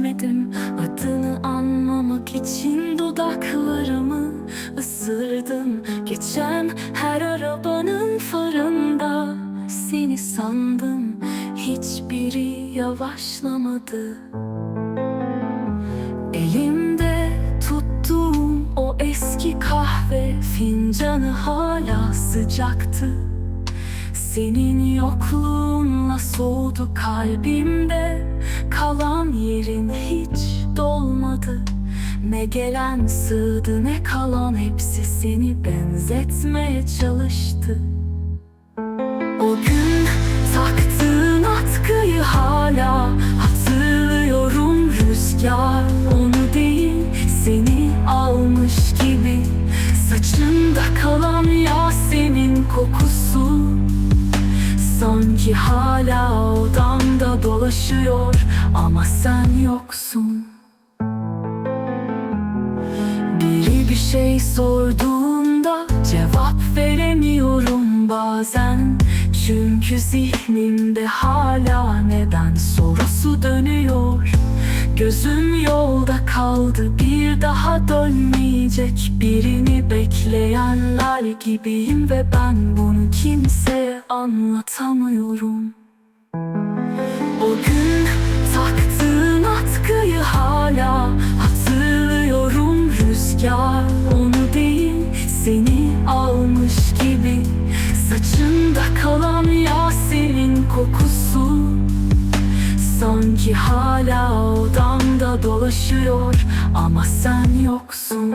Özledim adını anmamak için dudaklarımı ısırdım. Geçen her arabanın farında Seni sandım. Hiçbiri yavaşlamadı. Elimde tuttuğum o eski kahve fincanı hala sıcaktı. Senin yokluğunla soğudu kalbimde. Kalan yerin hiç dolmadı. Ne gelen sığdı ne kalan hepsi seni benzetmeye çalıştı. O gün taktığın atkıyı hala hatırlıyorum rüzgar Sanki hala odamda dolaşıyor ama sen yoksun. Biri bir şey sorduğunda cevap veremiyorum bazen. Çünkü zihnimde hala neden sorusu dönüyor. Gözüm yolda kaldı bir daha dönmeyecek birini bekleyenler gibiyim Ve ben bunu kimseye anlatamıyorum. O gün taktığın atkıyı hala hatırlıyorum. Rüzgar Onu değil seni almış gibi. Saçında kalan Yasemin kokusu Sanki hala odamda dolaşıyor. Ama sen yoksun